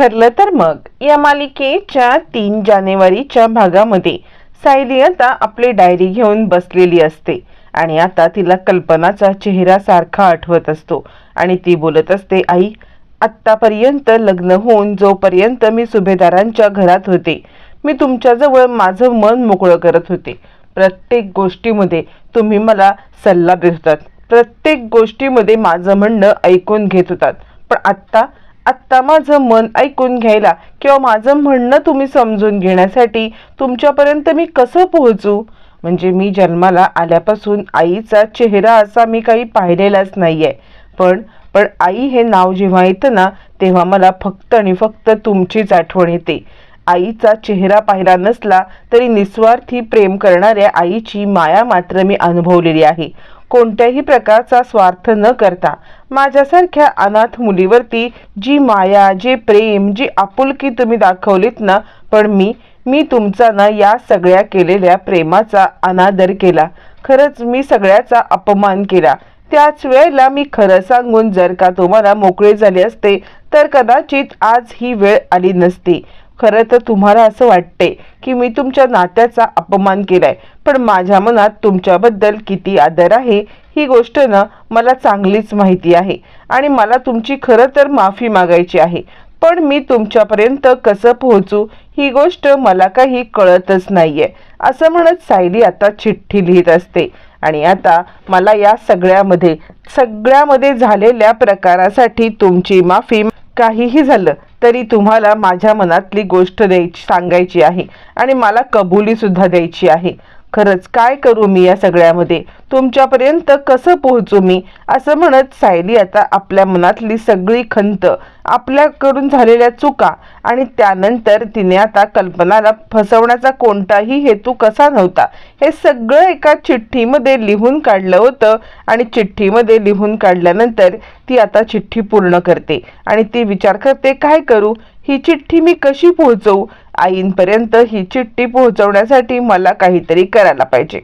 ठरलं तर मग. या मालिकेच्या तीन जानेवारीच्या भागामध्ये सायली आता आपली डायरी घेऊन बसलेली असते आणि आता तिला कल्पनाचा चेहरा सारखा आठवत असतो आणि ती बोलत असते आई आत्तापर्यंत लग्न होऊन जोपर्यंत मी सुभेदारांच्या घरात होते मी तुमच्याजवळ माझं मन मोकळं करत होते. प्रत्येक गोष्टीमध्ये तुम्ही मला सल्ला देत होतात. प्रत्येक गोष्टीमध्ये माझं म्हणणं ऐकून घेत होतात. पण आत्ता आत्ता माझं मन ऐकून घ्यायला किंवा माझं म्हणणं तुम्ही समजून घेण्यासाठी तुमच्यापर्यंत मी कसं पोहोचू? म्हणजे मी जन्माला आल्यापासून आईचा चेहरा असा मी काही पाहिलेलाच नाही आहे पण पण आई हे नाव जेव्हा येतं ना तेव्हा मला फक्त आणि फक्त तुमचीच आठवण येते. आईचा चेहरा पाहिला नसला तरी निस्वार्थी प्रेम करणाऱ्या आईची माया मात्र मी अनुभवलेली आहे. कोणत्याही प्रकारचा स्वार्थ न करता माझ्यासारख्या अनाथ मुलीवरती जी माया जे प्रेम जी आपुलकी तुम्ही दाखवलीत ना पण मी मी तुमचा ना या सगळ्या केलेल्या प्रेमाचा अनादर केला. खरंच मी सगळ्याचा अपमान केला. त्याच वेळेला मी खरं सांगून जर का तुम्हाला मोकळे झाले असते तर कदाचित आज ही वेळ आली नसती. खरं तर तुम्हाला असं वाटते की मी तुमच्या नात्याचा अपमान केलाय. पण माझ्या मनात तुमच्याबद्दल किती आदर आहे ही गोष्ट ना मला चांगलीच माहिती आहे आणि मला तुमची खरं तर माफी मागायची आहे. पण मी तुमच्यापर्यंत कसं पोहोचू ही गोष्ट मला काही कळतच नाहीये असं म्हणत सायली आता चिठ्ठी लिहित असते. आणि आता मला या सगळ्यामध्ये सगळ्यामध्ये झालेल्या प्रकारासाठी तुमची माफी काहीही झालं तरी तुम्हाला माझ्या मनातली गोष्ट द्यायची सांगायची आहे आणि मला कबुलीसुद्धा द्यायची आहे. खरंच काय करू मी या सगळ्यामध्ये? तुमच्यापर्यंत कसं पोहोचू मी? असं म्हणत सायली आता आपल्या मनातली सगळी खंत आपल्याकडून झालेल्या चुका आणि त्यानंतर तिने आता कल्पनाला फसवण्याचा कोणताही हेतू कसा नव्हता? हे सगळं एका चिठ्ठीमध्ये लिहून काढलं होतं आणि चिठ्ठीमध्ये लिहून काढल्यानंतर ती आता चिठ्ठी पूर्ण करते आणि ती विचार करते काय करू? ही चिठ्ठी मी कशी पोहोचवू? आईंपर्यंत ही चिठ्ठी पोहोचवण्यासाठी मला काहीतरी करायला पाहिजे.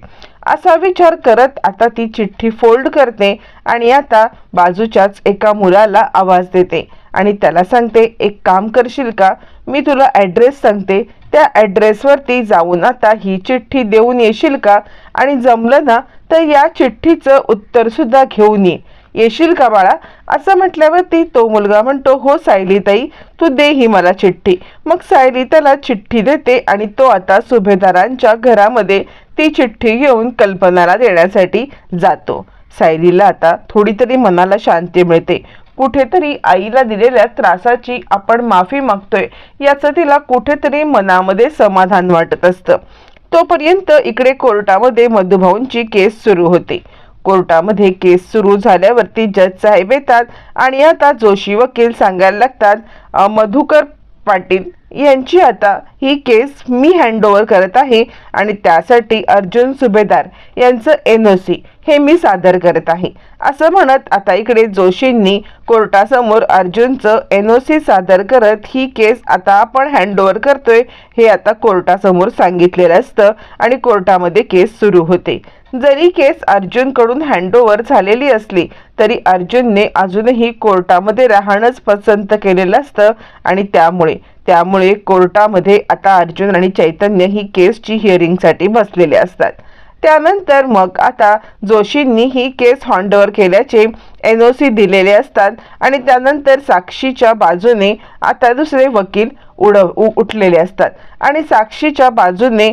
असा विचार करत आता ती चिठ्ठी फोल्ड करते आणि आता बाजूच्याच एका मुलाला आवाज देते आणि त्याला सांगते एक काम करशील का? मी तुला ॲड्रेस सांगते. त्या ॲड्रेसवरती जाऊन आता ही चिठ्ठी देऊन येशील का? आणि जमलं ना तर या चिठ्ठीचं उत्तरसुद्धा घेऊन ये. येशील का बाळा? असं म्हटल्यावरती तो मुलगा म्हणतो हो सायलीताई तू दे ही मला चिठ्ठी. मग सायली त्याला चिठ्ठी देते आणि तो आता सुभेदारांच्या घरामध्ये ती चिठ्ठी घेऊन कल्पनाला देण्यासाठी जातो. सायलीला आता थोडी तरी मनाला शांती मिळते. कुठेतरी आईला दिलेल्या त्रासाची आपण माफी मागतोय याचं तिला कुठेतरी मनामध्ये समाधान वाटत असतं. तोपर्यंत इकडे कोर्टामध्ये मधुभाऊंची केस सुरू होते. कोर्टामध्ये केस सुरू झाल्यावरती जज साहेब येतात आणि आता जोशी वकील सांगायला लागतात मधुकर पाटील यांची आता ही केस मी हँडओव्हर करत आहे आणि त्यासाठी अर्जुन सुभेदार यांचं एन ओ सी हे मी सादर करत आहे. असं म्हणत आता इकडे जोशींनी कोर्टासमोर अर्जुनचं एन ओ सी सादर करत ही केस आता आपण हँडओव्हर करतोय हे आता कोर्टासमोर सांगितलेलं असतं आणि कोर्टामध्ये केस सुरू होते. जरी केस अर्जुनकडून हँडओव्हर झालेली असली तरी अर्जुनने अजूनही कोर्टामध्ये राहणंच पसंत केलेलं असतं आणि त्यामुळे त्यामुळे कोर्टामध्ये आता अर्जुन आणि चैतन्य ही केसची हिअरिंगसाठी बसलेले असतात. त्यानंतर मग आता जोशींनी ही केस हॉन्डवर केल्याचे एन ओ सी दिलेले असतात आणि त्यानंतर साक्षीच्या बाजूने आता दुसरे वकील उड उ- उठलेले असतात. आणि साक्षीच्या बाजूने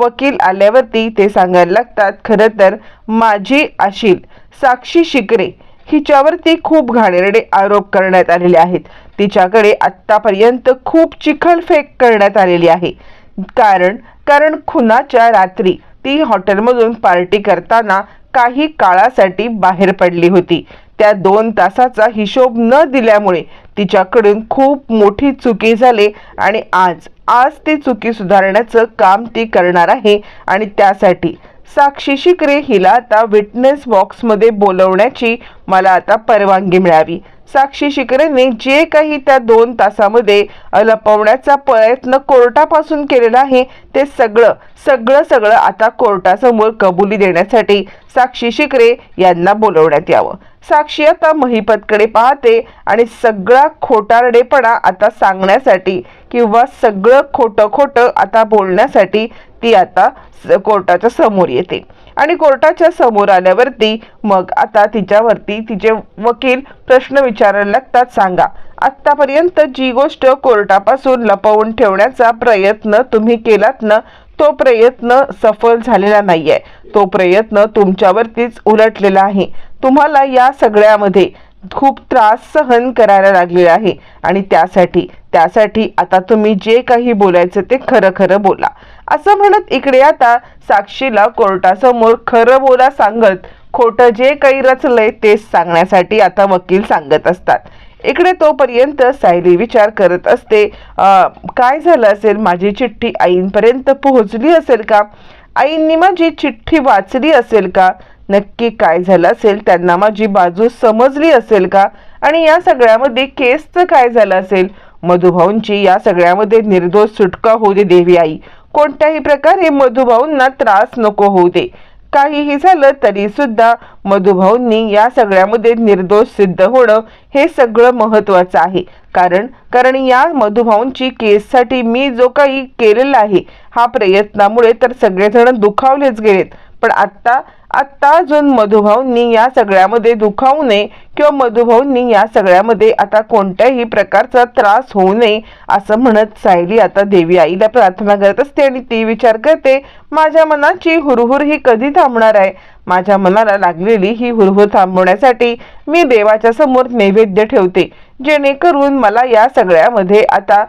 वकील आल्यावरती ते सांगायला लागतात खरं तर माझी आशील साक्षी शिकरे हिच्यावरती खूप घाणेरडे आरोप करण्यात आलेले आहेत. तिच्याकडे आत्तापर्यंत खूप चिखलफेक करण्यात आलेली आहे. कारण कारण खुनाच्या रात्री ती हॉटेलमधून पार्टी करताना काही काळासाठी बाहेर पडली होती. त्या दोन तासाचा हिशोब न दिल्यामुळे तिच्याकडून खूप मोठी चुकी झाली आणि आज आज ती चुकी सुधारण्याचं काम ती करणार आहे आणि त्यासाठी साक्षी शिकरे हिला आता विटनेस बॉक्समध्ये बोलवण्याची मला आता परवानगी मिळावी. साक्षी शिकरेने जे काही त्या दोन तासामध्ये लपवण्याचा प्रयत्न कोर्टापासून केलेला आहे ते सगळं सगळं सगळं आता कोर्टासमोर कबुली देण्यासाठी साक्षी शिकरे यांना बोलवण्यात यावं. साक्षी आता महिपतकडे पाहते आणि सगळा खोटारडेपणा आता सांगण्यासाठी किंवा सगळं खोटं खोटं आता बोलण्यासाठी ती आता स- कोर्टाच्या समोर येते. आणि कोर्टाच्या समोर आल्यावरती मग आता तिच्यावरती तिचे वकील प्रश्न विचारायला लागतात. सांगा आत्तापर्यंत जी गोष्ट कोर्टापासून लपवून ठेवण्याचा प्रयत्न तुम्ही केलात ना तो प्रयत्न सफल झालेला नाहीये. तो प्रयत्न तुमच्यावरतीच उलटलेला आहे. तुम्हाला या सगळ्यामध्ये खूप त्रास सहन करायला लागलेला आहे. आणि त्यासाठी त्यासाठी आता तुम्ही जे काही बोलायचं ते खरं खरं बोला. असं म्हणत इकडे आता साक्षीला कोर्टासमोर खरं बोला सांगत खोटं जे काही रचलंय तेच सांगण्यासाठी आता वकील सांगत असतात. इकडे तोपर्यंत सायली विचार करत असते काय झालं असेल? माझी चिठ्ठी आईंपर्यंत पोहोचली असेल का? आईंनी माझी चिठ्ठी वाचली असेल का? नक्की काय झालं असेल त्यांना माझी बाजू समजली असेल का? आणि या सगळ्यामध्ये केसचं काय झालं असेल? मधुभाऊंची या सगळ्यामध्ये निर्दोष सुटका होऊ दे देवी आई. कोणत्याही प्रकारे मधुभाऊंना त्रास नको होऊ दे. काहीही झालं तरी सुद्धा मधुभाऊंनी या सगळ्यामध्ये निर्दोष सिद्ध होणं हे सगळं महत्वाचं आहे. कारण कारण या मधुभाऊंची केससाठी मी जो काही केलेला आहे हा प्रयत्नामुळे तर सगळेजण दुखावलेच गेलेत. पण आत्ता आत्ता अजून मधुभाऊंनी या सगळ्यामध्ये दुखावू नये किंवा मधुभाऊंनी या सगळ्यामध्ये आता कोणत्याही प्रकारचा त्रास होऊ नये असं म्हणत सायली आता देवी आईला प्रार्थना करत असते आणि ती विचार करते माझ्या मनाची हुरहुर ही कधी थांबणार आहे? माझ्या मनाला लागलेली ही हुरहुर थांबवण्यासाठी मी देवाच्या समोर नैवेद्य ठेवते जेणेकरून मला या सगळ्यामध्ये आता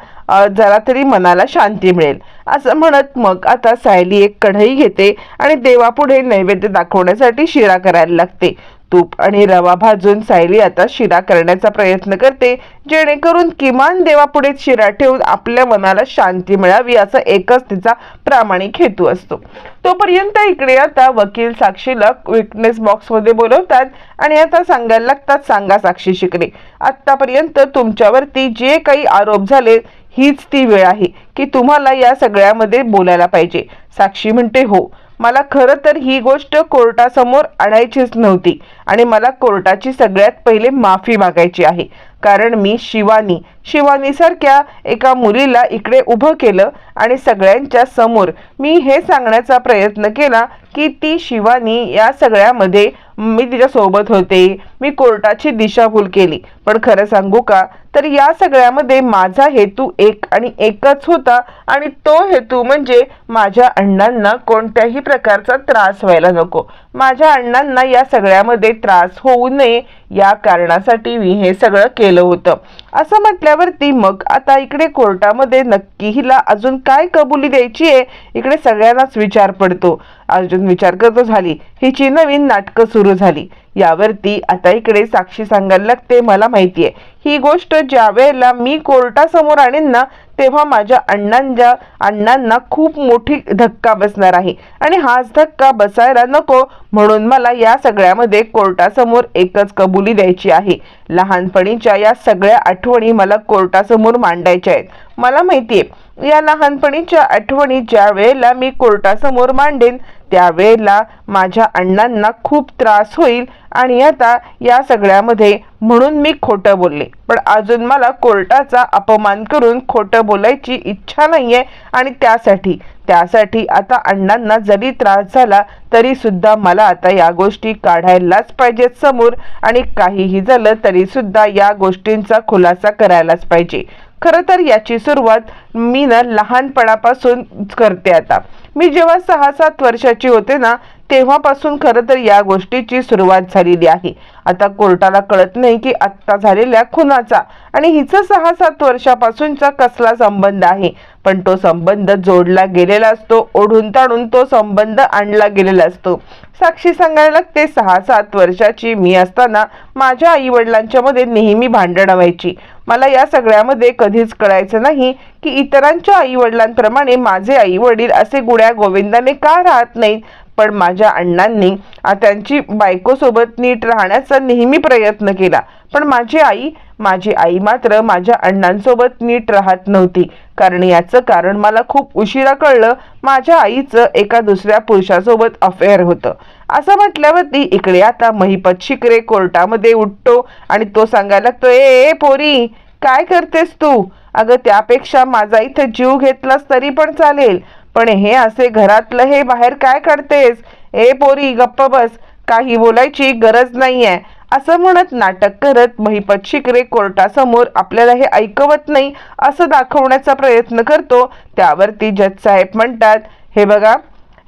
जरा तरी मनाला शांती मिळेल. असं म्हणत मग आता सायली एक कढई घेते आणि देवापुढे नैवेद्य दाखव दाखवण्यासाठी शिरा करायला लागते. तूप आणि रवा भाजून सायली आता शिरा करण्याचा प्रयत्न करते जेणेकरून किमान देवापुढे शिरा ठेवून आपल्या मनाला शांती मिळावी असा एकच तिचा प्रामाणिक हेतू असतो. तोपर्यंत इकडे आता वकील साक्षीला विटनेस बॉक्समध्ये बोलवतात आणि आता सांगायला लागतात सांगा साक्षी शिकणे. आत्तापर्यंत तुमच्यावरती जे काही आरोप झाले हीच ती वेळ आहे की तुम्हाला या सगळ्यामध्ये बोलायला पाहिजे. साक्षी म्हणते हो. मला खरं तर ही गोष्ट कोर्टासमोर आणायचीच नव्हती. आणि मला कोर्टाची सगळ्यात पहिले माफी मागायची आहे. कारण मी शिवानी. शिवानीसारख्या एका मुलीला इकडे उभं केलं आणि सगळ्यांच्या समोर मी हे सांगण्याचा प्रयत्न केला की ती शिवानी या सगळ्यामध्ये मी तिच्यासोबत होते. मी कोर्टाची दिशाभूल केली. पण खरं सांगू का? तर या सगळ्यामध्ये माझा हेतू एक आणि एकच होता आणि तो हेतू म्हणजे माझ्या अण्णांना कोणत्याही प्रकारचा त्रास व्हायला नको. माझ्या अण्णांना या सगळ्यामध्ये त्रास होऊ नये या कारणासाठी मी हे सगळं केलं होतं. असं म्हटल्यावरती मग आता इकडे कोर्टामध्ये नक्की हिला अजून काय कबुली द्यायची आहे इकडे सगळ्यांनाच विचार पडतो. अर्जुन विचार करतो झाली. हिची नवीन नाटकं सुरू झाली. यावरती आता इकडे साक्षी सांगायला लागते मला माहिती आहे ही गोष्ट ज्या वेळेला मी कोर्टासमोर आणेन ना तेव्हा माझ्या अण्णांच्या अण्णांना खूप मोठी धक्का बसणार आहे. आणि हाच धक्का बसायला नको म्हणून मला या सगळ्यामध्ये कोर्टासमोर एकच कबुली द्यायची आहे. लहानपणीच्या या सगळ्या आठवणी मला कोर्टासमोर मांडायच्या आहेत. मला माहिती आहे या लहानपणीच्या आठवणी ज्या वेळेला मी कोर्टासमोर मांडेन त्यावेळेला माझ्या अण्णांना खूप त्रास होईल आणि आता या सगळ्यामध्ये म्हणून मी खोटं बोलले. पण अजून मला कोर्टाचा अपमान करून खोटं बोलायची इच्छा नाही आहे आणि त्यासाठी त्यासाठी आता अण्णांना जरी त्रास झाला तरी सुद्धा मला आता या गोष्टी काढायलाच पाहिजेत समोर आणि काहीही झालं तरी सुद्धा या गोष्टींचा खुलासा करायलाच पाहिजे. खरं तर याची सुरुवात मी ना लहानपणापासून करते आता. मी जेव्हा सहा सात वर्षाची होते ना तेव्हापासून खरं तर या गोष्टीची सुरुवात झालेली आहे. आता कोर्टाला कळत नाही की आत्ता झालेल्या खुनाचा आणि हिचं सहा सात वर्षापासूनचा कसला संबंध आहे. पण तो संबंध जोडला गेलेला असतो ओढून ताणून तो संबंध आणला गेलेला असतो. साक्षी सांगायला लागते सहा सात वर्षाची मी असताना माझ्या आई वडिलांच्या मध्ये नेहमी भांडणं व्हायची. मला या सगळ्यामध्ये कधीच कळायचं नाही की इतरांच्या आई वडिलांप्रमाणे माझे आई वडील असे गुड्या गोविंदाने का राहत नाहीत? पण माझ्या अण्णांनी त्यांची बायकोसोबत नीट राहण्याचा नेहमी प्रयत्न केला. पण माझी आई माझी आई मात्र माझ्या अण्णांसोबत नीट राहत नव्हती. कारण याचं कारण मला खूप उशिरा कळलं माझ्या आईचं एका दुसऱ्या पुरुषासोबत अफेअर होतं. असं म्हटल्यावरती इकडे आता महिपत शिकरे कोर्टामध्ये उठतो आणि तो सांगायला लागतो ए ए, पोरी काय करतेस तू? अगं त्यापेक्षा माझा इथे जीव घेतलास तरी पण चालेल. पण हे असे घरातलं हे बाहेर काय करतेस? ए पोरी गप्प बस. काही बोलायची गरज नाहीये. असं म्हणत नाटक करत महिपत शिकरे कोर्टासमोर आपल्याला हे ऐकवत नाही असं दाखवण्याचा प्रयत्न करतो. त्यावरती जज साहेब म्हणतात हे बघा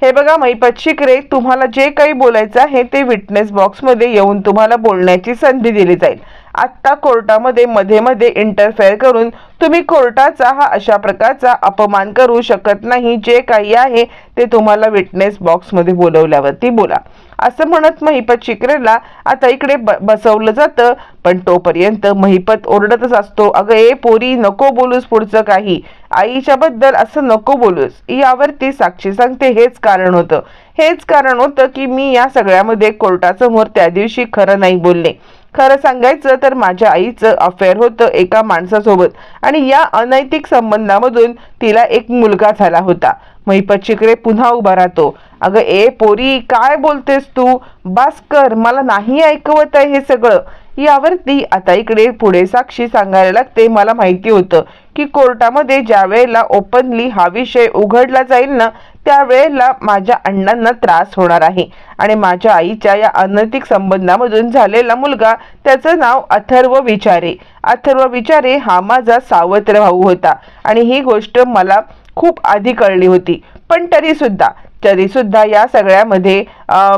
हे बघा महिपत शिकरे तुम्हाला जे काही बोलायचं आहे ते विटनेस बॉक्समध्ये येऊन तुम्हाला बोलण्याची संधी दिली जाईल. आत्ता कोर्टामध्ये मध्ये मध्ये इंटरफेअर करून तुम्ही कोर्टाचा हा अशा प्रकारचा अपमान करू शकत नाही. जे काही आहे ते तुम्हाला विटनेस बॉक्समध्ये बोलवल्यावरती बोला. असं म्हणत महिपत शिकरेला आता इकडे ब बसवलं जातं पण तोपर्यंत महिपत ओरडतच असतो. अगं ए पोरी नको बोलूस पुढचं काही. आईच्या बद्दल असं नको बोलूस. यावरती साक्षी सांगते हेच कारण होतं. हेच कारण होतं की मी या सगळ्यामध्ये कोर्टासमोर त्या दिवशी खरं नाही बोलले. खरं सांगायचं तर माझ्या आईचं अफेअर होतं एका माणसासोबत. आणि या अनैतिक संबंधामधून तिला एक मुलगा झाला होता. महिपत शिकरे पुन्हा उभा राहतो. अगं ए पोरी काय बोलतेस तू? बास्कर मला नाही ऐकवत आहे हे सगळं. यावरती आता इकडे पुढे साक्षी सांगायला लागते. मला माहिती होतं की कोर्टामध्ये ज्या वेळेला ओपनली हा विषय उघडला जाईल ना त्यावेळेला माझ्या अण्णांना त्रास होणार आहे. आणि माझ्या आईच्या या अनैतिक संबंधामधून झालेला मुलगा त्याचं नाव अथर्व विचारे. अथर्व विचारे हा माझा सावत्र भाऊ होता. आणि ही गोष्ट मला खूप आधी कळली होती. पण तरी सुद्धा तरी सुद्धा या सगळ्यामध्ये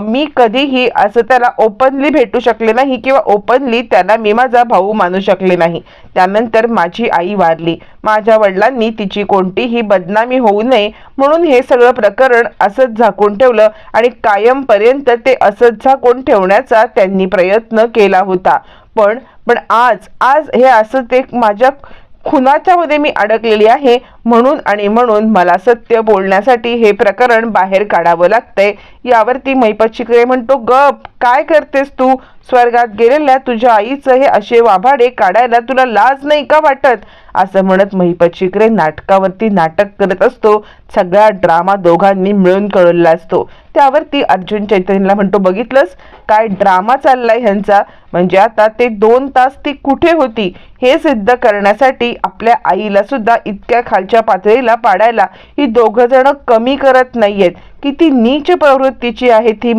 मी कधीही असं त्याला ओपनली भेटू शकले नाही किंवा ओपनली त्याला मी माझा भाऊ मानू शकले नाही. त्यानंतर माझी आई वारली. माझ्या वडिलांनी तिची कोणतीही बदनामी होऊ नये म्हणून हे सगळं प्रकरण असंच झाकून ठेवलं आणि कायमपर्यंत ते असंच झाकून ठेवण्याचा त्यांनी प्रयत्न केला होता. पण पण आज आज हे असं ते माझ्या खुनाच्यामध्ये मी अडकलेली आहे. म्हणून आणि म्हणून मला सत्य बोलण्यासाठी हे प्रकरण बाहेर काढावं लागतंय. यावरती मैपत म्हणतो गप काय करतेस तू? स्वर्गात गेलेल्या तुझ्या आईचं हे असे वाभाडे काढायला तुला लाज नाही का वाटत? असं म्हणत महिपत नाटकावरती नाटक करत असतो. सगळा ड्रामा दोघांनी मिळून कळवला असतो. त्यावरती अर्जुन चैतन्यला म्हणतो बघितलंस? काय ड्रामा चाललाय ह्यांचा? म्हणजे आता ते दोन तास ती कुठे होती? हे सिद्ध करण्यासाठी आपल्या आईला सुद्धा इतक्या खालच्या पातळीला पाडायला ही दोघं जण कमी करत नाहीयेत. किती नीच प्रवृत्तीची आहे ती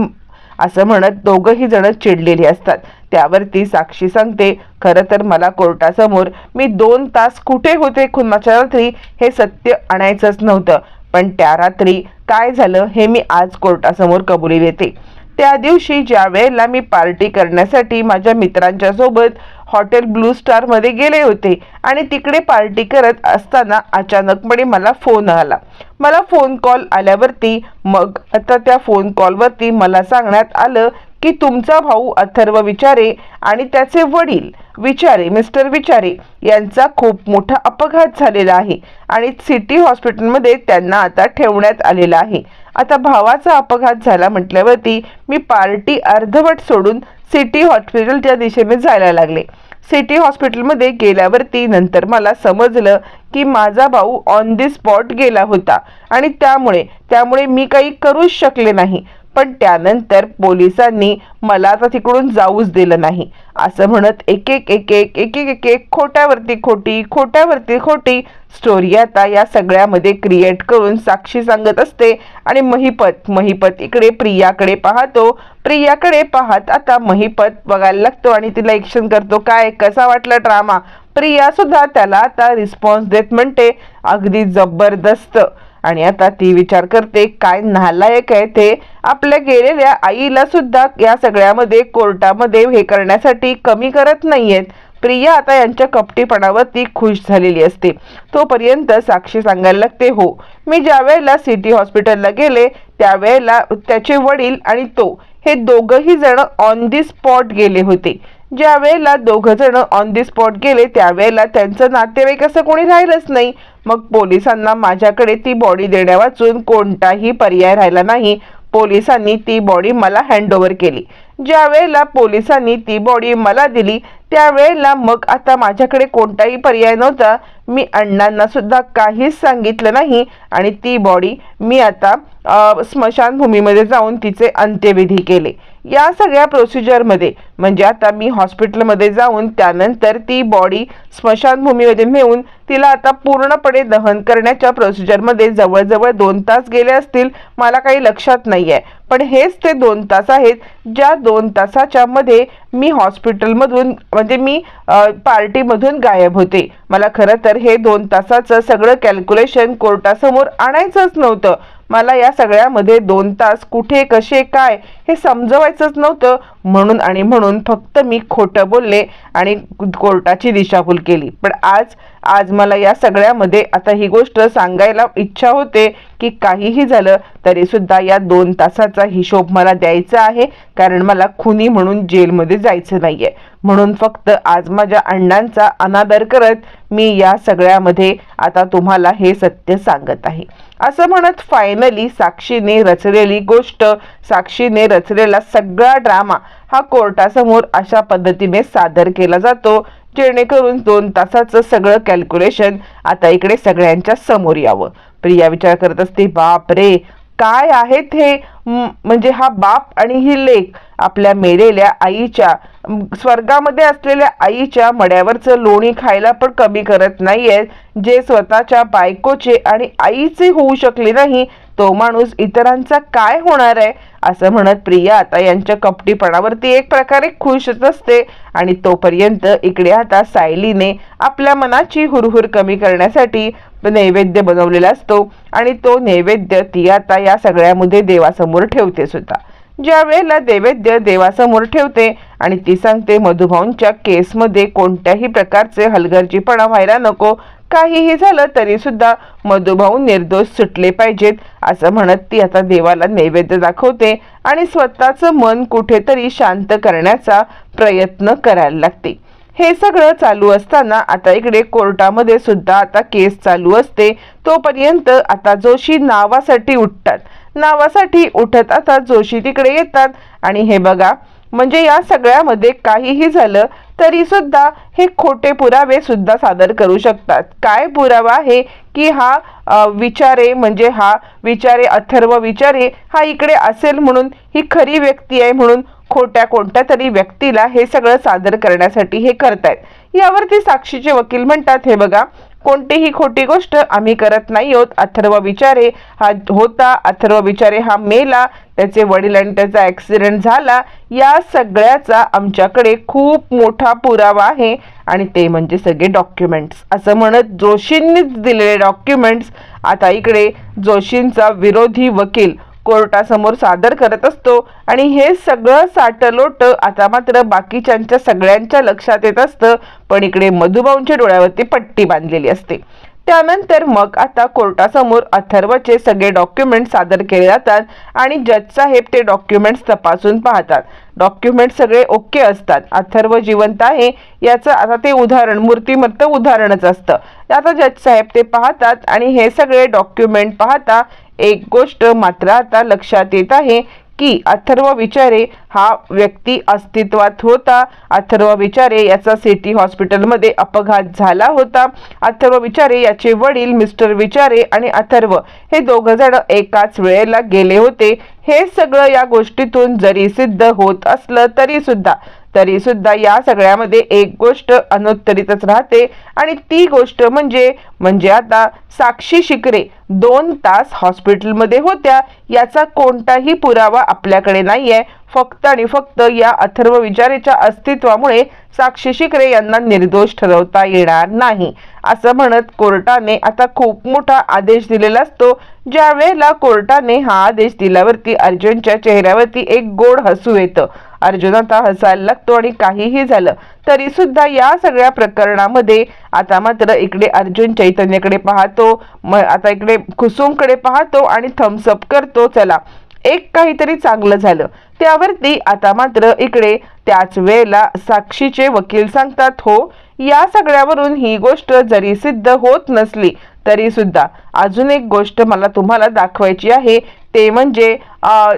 असं म्हणत दोघंही जण चिडलेली असतात. त्यावर ती साक्षी सांगते खरं तर मला कोर्टासमोर मी दोन तास कुठे होते खुनाच्या रात्री हे सत्य आणायचंच नव्हतं. पण त्या रात्री काय झालं हे मी आज कोर्टासमोर कबुली देते. त्या दिवशी ज्या वेळेला मी पार्टी करण्यासाठी माझ्या मित्रांच्या सोबत हॉटेल ब्लू स्टारमध्ये गेले होते आणि तिकडे पार्टी करत असताना अचानकपणे मला फोन आला. मला फोन कॉल आल्यावरती मग आता त्या फोन कॉलवरती मला सांगण्यात आलं की तुमचा भाऊ अथर्व विचारे आणि त्याचे वडील विचारे मिस्टर विचारे यांचा खूप मोठा अपघात झालेला आहे आणि सिटी हॉस्पिटलमध्ये त्यांना आता ठेवण्यात आलेला आहे. आता भावाचा अपघात झाला म्हटल्यावरती मी पार्टी अर्धवट सोडून सिटी हॉस्पिटलच्या दिशेने जायला लागले. सिटी हॉस्पिटलमध्ये गेल्यावरती नंतर मला समजलं की माझा भाऊ ऑन दी स्पॉट गेला होता आणि त्यामुळे त्यामुळे मी काही करूच शकले नाही. पण त्यानंतर पोलिसांनी मला तर तिकडून जाऊच दिलं नाही. असं म्हणत एक एक एक एक एक एक एक खोट्यावरती खोटी खोट्यावरती खोटी स्टोरी आता या सगळ्यामध्ये क्रिएट करून साक्षी सांगत असते. आणि महिपत महिपत इकडे प्रियाकडे पाहतो. प्रियाकडे पाहत आता महिपत बघायला लागतो आणि तिला एक्शन करतो. काय कसा वाटला ड्रामा प्रिया सुद्धा त्याला आता रिस्पॉन्स देत म्हणते. अगदी जबरदस्त. आणि आता ती विचार करते काय नालायक आहे ते? आपल्या गेलेल्या आईला सुद्धा या सगळ्यामध्ये कोर्टामध्ये हे करण्यासाठी कमी करत नाहीयेत. प्रिया आता यांच्या कपटीपणावर ती खुश झालेली असते. तोपर्यंत साक्षी सांगायला लागते हो मी ज्या वेळेला सिटी हॉस्पिटलला गेले त्यावेळेला त्याचे वडील आणि तो हे दोघही जण ऑन दी स्पॉट गेले होते. ज्या वेळेला दोघं जण ऑन दी स्पॉट गेले त्यावेळेला त्यांचं नातेवाईक असं कोणी राहिलंच नाही. मग पोलिसांना माझ्याकडे ती बॉडी देण्यावाचून कोणताही पर्याय राहिला नाही. पोलिसांनी ती बॉडी मला हँडओव्हर केली. ज्या वेळेला पोलिसांनी ती बॉडी मला दिली त्यावेळेला मग आता माझ्याकडे कोणताही पर्याय नव्हता. मी अण्णांना सुद्धा काहीच सांगितलं नाही आणि ती बॉडी मी आता स्मशानभूमीमध्ये जाऊन तिचे अंत्यविधी केले. या सगळ्या प्रोसिजरमध्ये म्हणजे आता मी हॉस्पिटलमध्ये जाऊन त्यानंतर ती बॉडी स्मशानभूमीमध्ये नेऊन तिला आता पूर्णपणे दहन करण्याच्या प्रोसिजरमध्ये जवळजवळ दोन तास गेले असतील मला काही लक्षात नाही आहे पण हेच ते दोन तास आहेत ज्या दोन तासाच्या मध्ये मी हॉस्पिटलमधून म्हणजे मी पार्टीमधून गायब होते. मला खरं तर हे दोन तासाचं सगळं कॅल्क्युलेशन कोर्टासमोर आणायचंच नव्हतं. मला या सगळ्यामध्ये दोन तास कुठे कसे काय हे समजवायचंच नव्हतं. म्हणून आणि म्हणून फक्त मी खोटं बोलले आणि कोर्टाची दिशाभूल केली. पण आज आज मला या सगळ्यामध्ये आता ही गोष्ट सांगायला इच्छा होते की काहीही झालं तरी सुद्धा या दोन तासाचा हिशोब मला द्यायचा आहे. कारण मला खुनी म्हणून जेलमध्ये जायचं नाहीये. म्हणून फक्त आज माझ्या अण्णांचा अनादर करत मी या सगळ्यामध्ये आता तुम्हाला हे सत्य सांगत आहे. असं म्हणत फायनली साक्षीने रचलेली गोष्ट साक्षीने रचलेला सगळा ड्रामा हा कोर्टासमोर अशा पद्धतीने सादर केला जातो. जेणेकरून दोन तासाचं सगळं कॅल्क्युलेशन आता इकडे सगळ्यांच्या समोर यावं. प्रिया विचार करत असते बाप रे काय आहेत हे? म्हणजे हा बाप आणि ही लेख आपल्या मेलेल्या आईच्या स्वर्गामध्ये असलेल्या आईच्या मड्यावरचं लोणी खायला पण कमी करत नाहीये जे स्वतःच्या बायकोचे आणि आईचे होऊ शकले नाही तो माणूस इतरांचा काय होणार आहे? असं म्हणत प्रिया आता यांच्या कपटीपणावरती एक प्रकारे खुशच असते आणि तोपर्यंत इकडे आता सायलीने आपल्या मनाची हुरहुर कमी करण्यासाठी नैवेद्य बनवलेला असतो आणि तो नैवेद्य ती आता या सगळ्यामध्ये देवासमोर ठेवते सुद्धा. ज्या वेळेला नैवेद्य देवासमोर ठेवते आणि ती सांगते मधुभाऊंच्या केसमध्ये कोणत्याही प्रकारचे हलगर्जीपणा व्हायला नको काहीही झालं तरी सुद्धा मधुभाऊ निर्दोष सुटले पाहिजेत असं म्हणत ती आता देवाला नैवेद्य दाखवते आणि स्वतःचं मन कुठेतरी शांत करण्याचा प्रयत्न करायला लागते. हे सगळं चालू असताना आता इकडे कोर्टामध्ये सुद्धा आता केस चालू असते तोपर्यंत आता जोशी नावासाठी उठतात. नावासाठी उठत आता जोशी तिकडे येतात आणि हे बघा म्हणजे या सगळ्यामध्ये काहीही झालं तरी सुद्धा हे खोटे पुरावे सुद्धा सादर करू शकतात. काय पुरावा आहे की हा विचारे म्हणजे हा विचारे अथर्व विचारे हा इकडे असेल म्हणून ही खरी व्यक्ती आहे म्हणून खोट्या कोणत्या तरी व्यक्तीला हे सगळं सादर करण्यासाठी हे करतायत. यावरती साक्षीचे वकील म्हणतात हे बघा कोणतीही खोटी गोष्ट आम्ही करत नाही आहोत. अथर्व विचारे हा होता. अथर्व विचारे हा मेला. त्याचे वडील आणि त्याचा ॲक्सिडेंट झाला. या सगळ्याचा आमच्याकडे खूप मोठा पुरावा आहे. आणि ते म्हणजे सगळे डॉक्युमेंट्स असं म्हणत जोशींनीच दिलेले डॉक्युमेंट्स आता इकडे जोशींचा विरोधी वकील कोर्टासमोर सादर करत असतो. आणि हे सगळं साटलोटं आता मात्र बाकीच्यांच्या सगळ्यांच्या लक्षात येत असतं. पण इकडे मधुभाऊंच्या डोळ्यावरती पट्टी बांधलेली असते. त्यानंतर मग आता कोर्टासमोर अथर्वचे सगळे डॉक्युमेंट सादर केले जातात आणि जज साहेब ते डॉक्युमेंट्स तपासून पाहतात. डॉक्युमेंट सगळे ओके असतात. अथर्व जिवंत आहे. याचं आता ते उदाहरण मूर्तिमत्त उदाहरणच असतं. आता जज साहेब ते पाहतात आणि हे सगळे डॉक्युमेंट पाहता एक गोष्ट मात्र आता लक्षात येत आहे की अथर्व विचारे हा व्यक्ती अस्तित्वात होता. अथर्व विचारे याचा सिटी हॉस्पिटलमध्ये अपघात झाला होता. अथर्व विचारे याचे वडील मिस्टर विचारे आणि अथर्व हे दोघं जण एकाच वेळेला गेले होते. हे सगळं या गोष्टीतून जरी सिद्ध होत असलं तरी सुद्धा तरी सुद्धा या सगळ्यामध्ये एक गोष्ट अनुत्तरितच राहते आणि ती गोष्ट म्हणजे म्हणजे आता साक्षी शिकरे दोन तास हॉस्पिटलमध्ये होत्या. याचा कोणताही पुरावा आपल्याकडे नाहीये. फक्त आणि फक्त या अथर्व विचारेच्या अस्तित्वामुळे साक्षी शिकरे यांना निर्दोष ठरवता येणार नाही. असं म्हणत कोर्टाने आता खूप मोठा आदेश दिलेला असतो. ज्या वेळेला कोर्टाने हा आदेश दिल्यावरती अर्जुनच्या चेहऱ्यावरती एक गोड हसू येतं. अर्जुन आता हसायला लागतो आणि काहीही झालं तरी सुद्धा या सगळ्या प्रकरणामध्ये आता मात्र इकडे अर्जुन चैतन्यकडे पाहतो आता इकडे कुसुमकडे पाहतो आणि थम्सअप करतो चला एक काहीतरी चांगलं झालं. त्यावरती आता मात्र इकडे त्याच वेळेला साक्षीचे वकील सांगतात हो या सगळ्यावरून ही गोष्ट जरी सिद्ध होत नसली तरी सुद्धा अजून एक गोष्ट मला तुम्हाला दाखवायची आहे. ते म्हणजे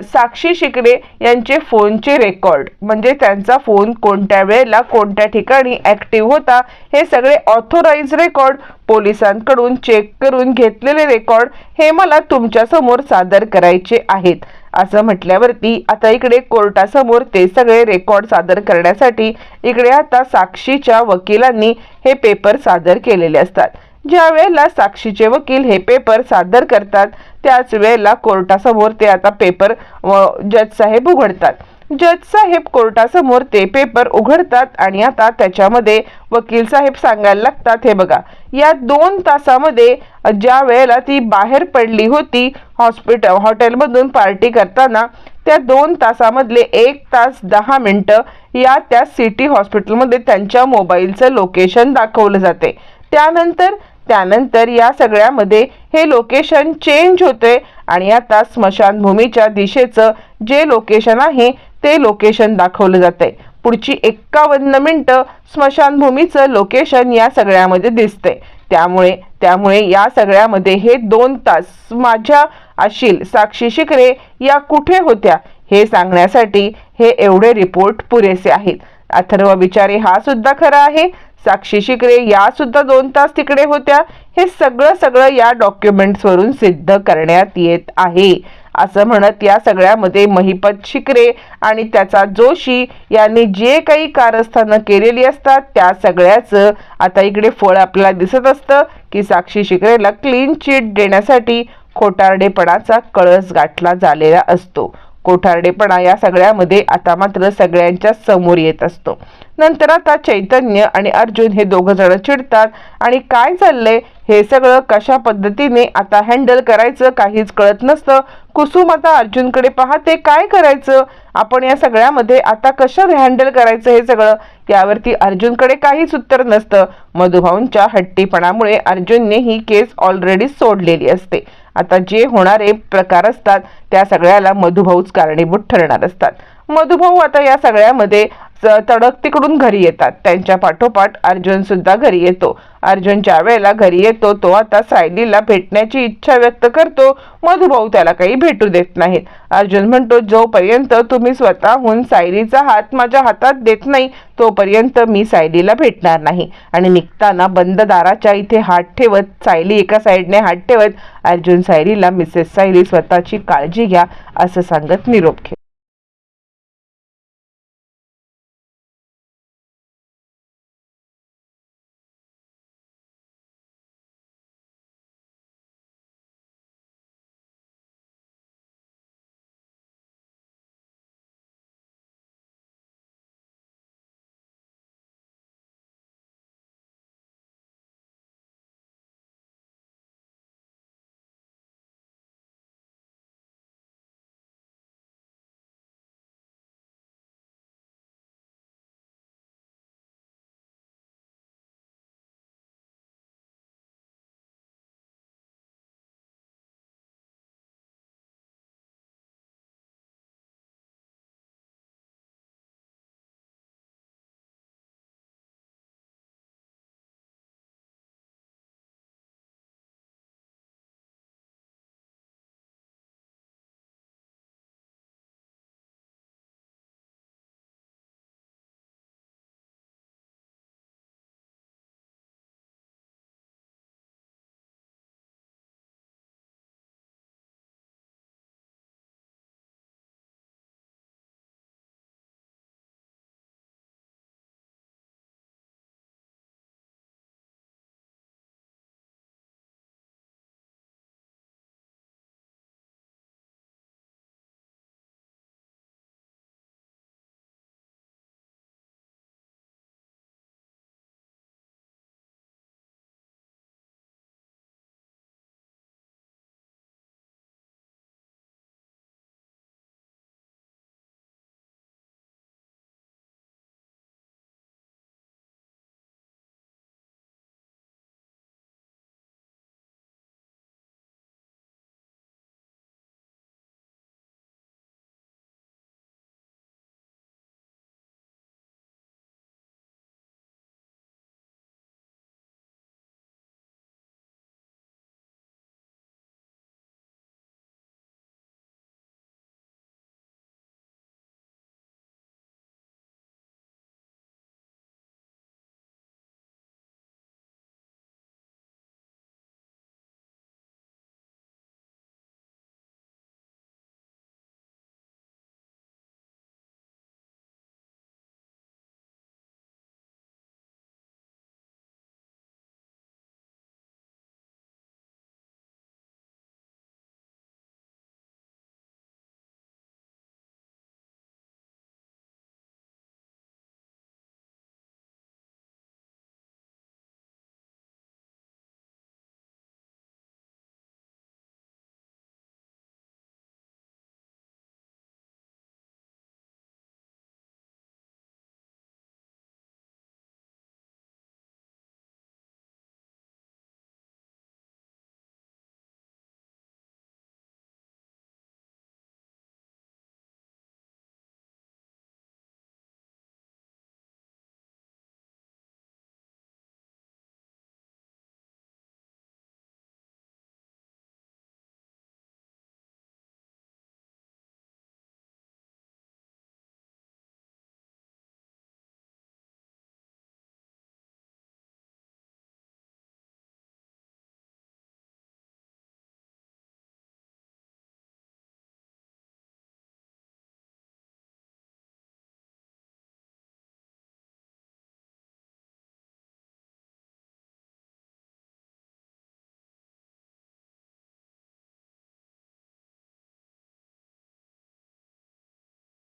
साक्षी शिकरे यांचे फोनचे रेकॉर्ड. म्हणजे त्यांचा फोन कोणत्या वेळेला कोणत्या ठिकाणी ॲक्टिव्ह होता हे सगळे ऑथोराईज रेकॉर्ड पोलिसांकडून चेक करून घेतलेले रेकॉर्ड हे मला तुमच्यासमोर सादर करायचे आहेत. असं म्हटल्यावरती आता इकडे कोर्टासमोर ते सगळे रेकॉर्ड सादर करण्यासाठी इकडे आता साक्षीच्या वकिलांनी हे पेपर सादर केलेले असतात. ज्या वेळेला साक्षीचे वकील हे पेपर सादर करतात त्याच वेळेला कोर्टासमोर ते आता पेपर जज साहेब उघडतात. जज साहेब कोर्टासमोर ते पेपर उघडतात आणि आता त्याच्यामध्ये वकील साहेब सांगायला लागतात हे बघा या दोन तासामध्ये ज्या वेळेला ती बाहेर पडली होती हॉस्पिटल हॉटेलमधून पार्टी करताना त्या दोन तासामधले एक तास दहा मिनटं या त्या सिटी हॉस्पिटलमध्ये त्यांच्या मोबाईलचं लोकेशन दाखवलं जाते. त्यानंतर त्यानंतर या सगळ्यामध्ये हे लोकेशन चेंज होते आणि आता स्मशानभूमीच्या दिशेचं जे लोकेशन आहे ते लोकेशन दाखवलं जाते पुढची एक्कावन्न मिनटं स्मशानभूमीचं लोकेशन या सगळ्यामध्ये दिसते त्यामुळे त्यामुळे या सगळ्यामध्ये हे दोन तास माझ्या आशील साक्षी शिकरे या कुठे होत्या हे सांगण्यासाठी हे एवढे रिपोर्ट पुरेसे आहेत. अथर्व विचारे हा सुद्धा खरा आहे. साक्षी शिकरे या सुद्धा दोन तास तिकडे होत्या. हे सगळं सगळं या डॉक्युमेंट्सवरून सिद्ध करण्यात येत आहे. असं म्हणत या सगळ्यामध्ये महिपत शिकरे आणि त्याचा जोशी यांनी जे काही कारस्थानं केलेली असतात त्या सगळ्याचं आता इकडे फळ आपल्याला दिसत असतं. की साक्षी शिकरेला क्लीन चिट देण्यासाठी खोटारडेपणाचा कळस गाठला झालेला असतो. कोठारडेपणा या सगळ्यामध्ये आता मात्र सगळ्यांच्या समोर येत असतो. नंतर आता चैतन्य आणि अर्जुन हे दोघं जण चिडतात आणि काय चाललंय? हे सगळं कशा पद्धतीने आता हँडल करायचं काहीच कळत नसतं. कुसुम आता अर्जुनकडे पाहते काय करायचं? आपण या सगळ्यामध्ये आता कशा हँडल करायचं हे सगळं? यावरती अर्जुनकडे काहीच उत्तर नसतं. मधुभाऊंच्या हट्टीपणामुळे अर्जुनने ही केस ऑलरेडी सोडलेली असते. आता जे होणारे प्रकार असतात त्या सगळ्याला मधुभाऊच कारणीभूत ठरणार असतात. मधुभाऊ आता या सगळ्यामध्ये तडक तिकडून घरी येतात. त्यांच्या पाठोपाठ अर्जुन सुद्धा घरी येतो. अर्जुन ज्या वेळेला घरी येतो तो आता सायलीला भेटण्याची इच्छा व्यक्त करतो. मधुभाऊ त्याला काही भेटू देत नाहीत. अर्जुन म्हणतो जोपर्यंत तुम्ही स्वतःहून सायलीचा हात माझ्या हातात देत नाही तोपर्यंत मी सायलीला भेटणार नाही. आणि निघताना बंद दाराच्या इथे हात ठेवत सायली एका साईडने हात ठेवत अर्जुन सायलीला मिसेस सायली स्वतःची काळजी घ्या असं सांगत निरोप घेतो.